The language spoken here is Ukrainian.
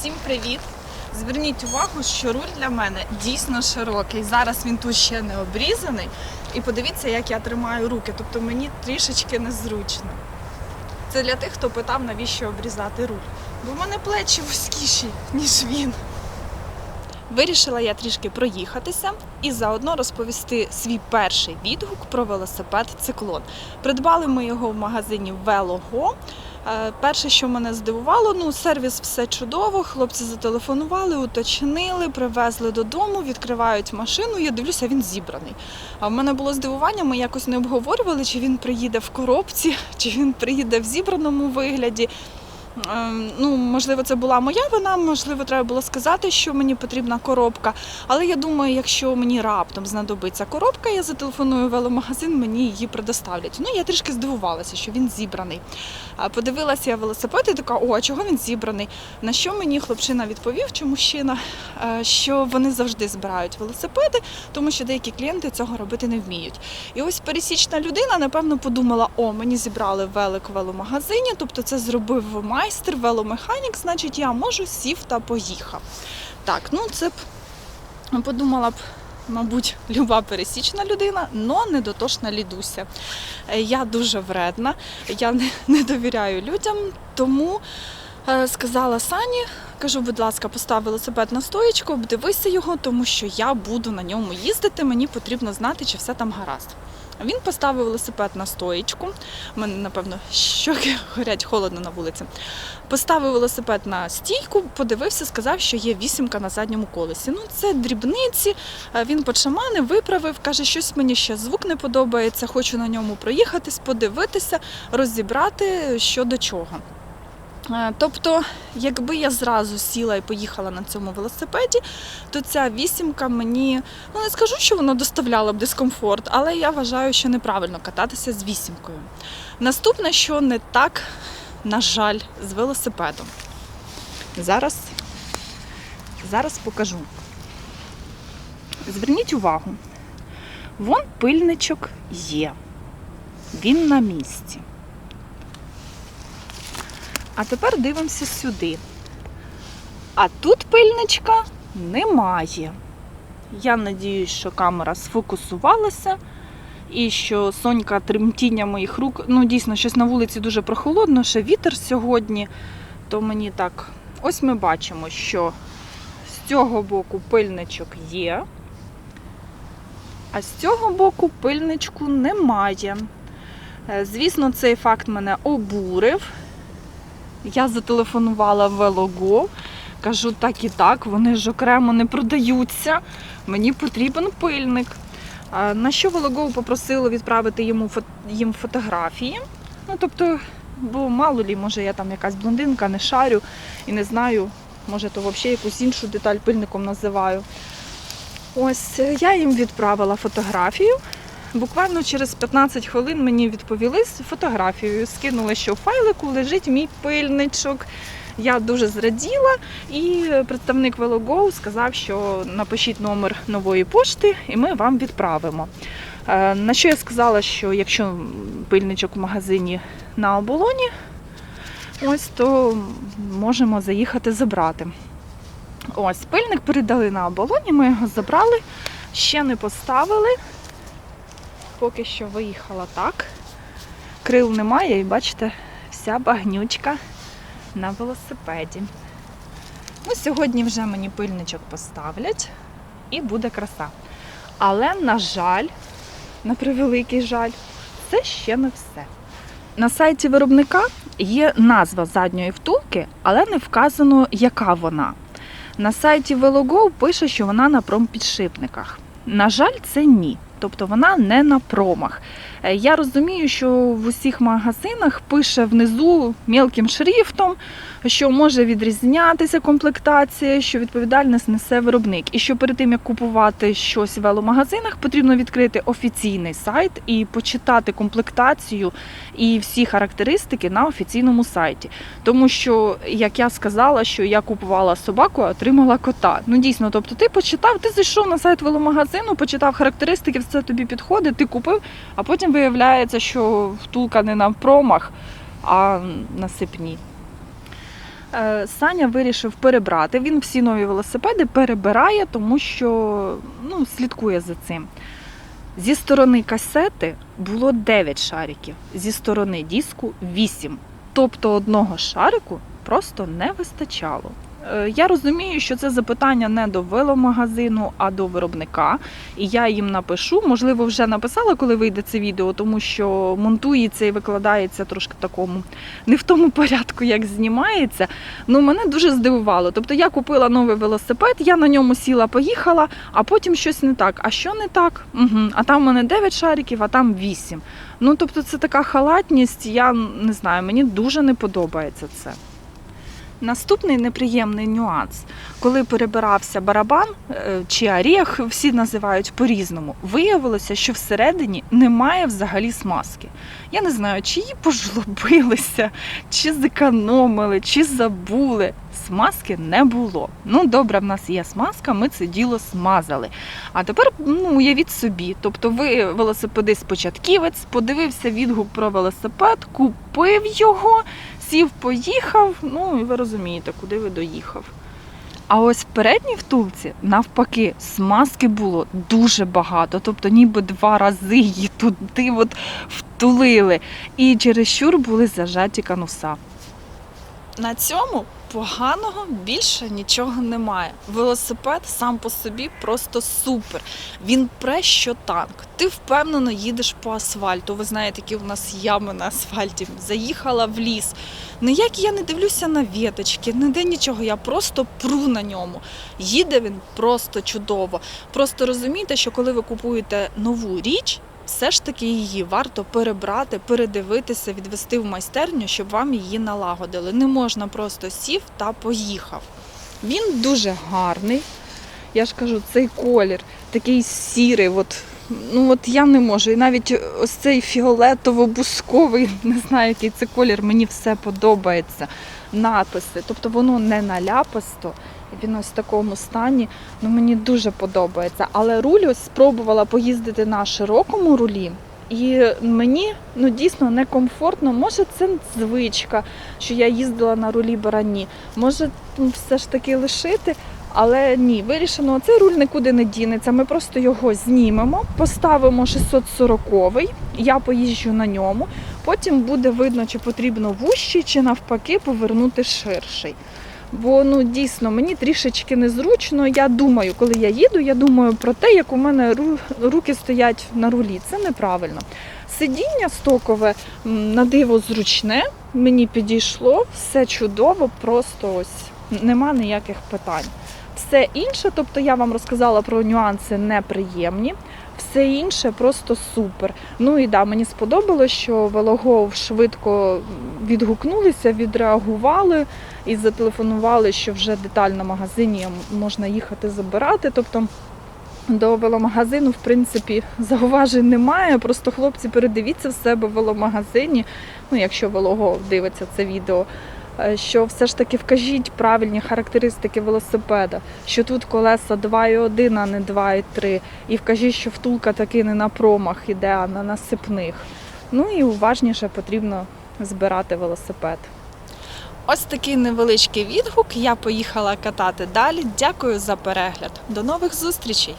Всім привіт! Зверніть увагу, що руль для мене дійсно широкий. Зараз він тут ще не обрізаний. І подивіться, як я тримаю руки. Тобто мені трішечки незручно. Це для тих, хто питав, навіщо обрізати руль. Бо в мене плечі вузькіші, ніж він. Вирішила я трішки проїхатися і заодно розповісти свій перший відгук про велосипед Циклон. Придбали ми його в магазині Велого. Е, Перше, що мене здивувало, ну сервіс все чудово. Хлопці зателефонували, уточнили, привезли додому, відкривають машину. Я дивлюся, він зібраний. А в мене було здивування, ми якось не обговорювали, чи він приїде в коробці, чи він приїде в зібраному вигляді. Ем, Ну, можливо, це була моя вина, можливо, треба було сказати, що мені потрібна коробка. Але я думаю, якщо мені раптом знадобиться коробка, я зателефоную в веломагазин, мені її предоставлять. Ну, я трішки здивувалася, що він зібраний. Подивилася я велосипед і така, о, а чого він зібраний? На що мені хлопчина відповів, чи мужчина, е, що вони завжди збирають велосипеди, тому що деякі клієнти цього робити не вміють. І ось пересічна людина, напевно, подумала: о, мені зібрали велик в веломагазині, тобто це зробив майстер, веломеханік, значить, я можу сів та поїхав. Так, ну це б подумала б. Мабуть, люба пересічна людина, но не дотошна лідуся. Е, Я дуже вредна, я не, не довіряю людям, тому е, сказала Сані, кажу, будь ласка, постав велосипед на стоїчку, обдивися його, тому що я буду на ньому їздити, мені потрібно знати, чи все там гаразд. Він поставив велосипед на стоїчку. У мене, напевно, щоки горять холодно на вулиці. Поставив велосипед на стійку, подивився, сказав, що є вісімка на задньому колесі. Ну, це дрібниці. Е, Він почаманив, виправив, каже, щось мені ще звук не подобається, хочу на ньому проїхатись, подивитися, розібрати що до чого. Е, Тобто, якби я зразу сіла і поїхала на цьому велосипеді, то ця вісімка мені ну не скажу, що воно доставляло б дискомфорт, але я вважаю, що неправильно кататися з вісімкою. Наступне, що не так, на жаль, з велосипедом. Зараз, зараз покажу. Зверніть увагу, вон пильничок є. Він на місці. А тепер дивимося сюди. А тут пильничка немає. Я надіюсь, що камера сфокусувалася і що сонька тремтіння моїх рук. Ну, дійсно, щось на вулиці дуже прохолодно, ще вітер сьогодні. То мені так. Ось ми бачимо, що з цього боку пильничок є, а з цього боку пильничку немає. Е, Звісно, цей факт мене обурив. Я зателефонувала в Велого, кажу так і так, вони ж окремо не продаються. Мені потрібен пильник. На що Велого попросило відправити йому їм фотографії. Ну, тобто, бо мало лі, може я там якась блондинка, не шарю і не знаю, може то взагалі якусь іншу деталь пильником називаю. Ось я їм відправила фотографію. Буквально через 15 хвилин мені відповіли з фотографією. Скинули, що в файлику лежить мій пильничок. Я дуже зраділа, і представник Велого сказав, що напишіть номер нової пошти, і ми вам відправимо. Е, На що я сказала, що якщо пильничок в магазині на оболоні, ось то можемо заїхати забрати. Ось пильник передали на оболоні, ми його забрали, ще не поставили поки що виїхала так. Крил немає, і бачите, вся багнючка на велосипеді. Ну, сьогодні вже мені пильничок поставлять і буде краса. Але, на жаль, на превеликий жаль, це ще не все. На сайті виробника є назва задньої втулки, але не вказано, яка вона. На сайті Velogo пише, що вона на промпідшипниках. На жаль, це ні. Тобто вона не на промах. Е, Я розумію, що в усіх магазинах пише внизу мілким шрифтом, що може відрізнятися комплектація, що відповідальність несе виробник. І що перед тим як купувати щось в веломагазинах, потрібно відкрити офіційний сайт і почитати комплектацію і всі характеристики на офіційному сайті. Тому що, як я сказала, що я купувала собаку, а отримала кота. Ну дійсно, тобто ти почитав, ти зайшов на сайт веломагазину, почитав характеристики, все тобі підходить, ти купив, а потім виявляється, що втулка не на промах, а на сипні. Е, Саня вирішив перебрати. Він всі нові велосипеди перебирає, тому що ну, слідкує за цим. Зі сторони касети було 9 шариків, зі сторони диску 8. Тобто одного шарику просто не вистачало. Е, Я розумію, що це запитання не до веломагазину, а до виробника. І я їм напишу. Можливо, вже написала, коли вийде це відео, тому що монтується і викладається трошки такому не в тому порядку, як знімається. Ну мене дуже здивувало. Тобто я купила новий велосипед, я на ньому сіла, поїхала, а потім щось не так. А що не так? Угу. А там в мене 9 шариків, а там 8. Ну тобто, це така халатність. Я не знаю, мені дуже не подобається це. Наступний неприємний нюанс, коли перебирався барабан е, чи оріх, всі називають по-різному, виявилося, що всередині немає взагалі смазки. Я не знаю, чи її пожлобилися, чи зекономили, чи забули. Смазки не було. Ну, добре, в нас є смазка, ми це діло смазали. А тепер ну, уявіть собі, тобто ви велосипедист-початківець, подивився відгук про велосипед, купив його, сів, поїхав, ну і ви розумієте, куди ви доїхав. А ось в передній втулці, навпаки, смазки було дуже багато, тобто ніби два рази її туди от втулили. І через щур були зажаті кануса. На цьому поганого більше нічого немає. Велосипед сам по собі просто супер. Він пре, що танк. Ти впевнено їдеш по асфальту. Ви знаєте, які у нас ями на асфальті. Заїхала в ліс. Ніяк я не дивлюся на віточки, ніде нічого. Я просто пру на ньому. Їде він просто чудово. Просто розумійте, що коли ви купуєте нову річ. Все ж таки її варто перебрати, передивитися, відвести в майстерню, щоб вам її налагодили. Не можна просто сів та поїхав. Він дуже гарний. Я ж кажу, цей колір такий сірий. От, ну от я не можу. І навіть ось цей фіолетово-бусковий, не знаю, який це колір, мені все подобається. Написи, тобто воно не наляпасто. Він ось в такому стані. Ну мені дуже подобається. Але руль ось спробувала поїздити на широкому рулі. І мені ну дійсно некомфортно. Може, це звичка, що я їздила на рулі барані. Може, ну, все ж таки лишити. Але ні, вирішено, цей руль нікуди не дінеться. Ми просто його знімемо, поставимо 640-й, я поїжджу на ньому. Потім буде видно, чи потрібно вущий, чи навпаки повернути ширший. Бо ну дійсно мені трішечки незручно. Я думаю, коли я їду, я думаю про те, як у мене ру- руки стоять на рулі. Це неправильно. Сидіння стокове на диво зручне, мені підійшло, все чудово, просто ось нема ніяких питань. Все інше, тобто я вам розказала про нюанси неприємні, все інше просто супер. Ну і да, мені сподобалось, що Велогов швидко відгукнулися, відреагували і зателефонували, що вже деталь на магазині можна їхати забирати. Тобто до веломагазину, в принципі, зауважень немає. Просто хлопці, передивіться в себе в веломагазині, ну якщо велого дивиться це відео. Е, Що все ж таки вкажіть правильні характеристики велосипеда, що тут колеса 2,1, а не 2,3. І вкажіть, що втулка таки не на промах іде, а на насипних. Ну і уважніше потрібно збирати велосипед. Ось такий невеличкий відгук. Я поїхала катати далі. Дякую за перегляд. До нових зустрічей!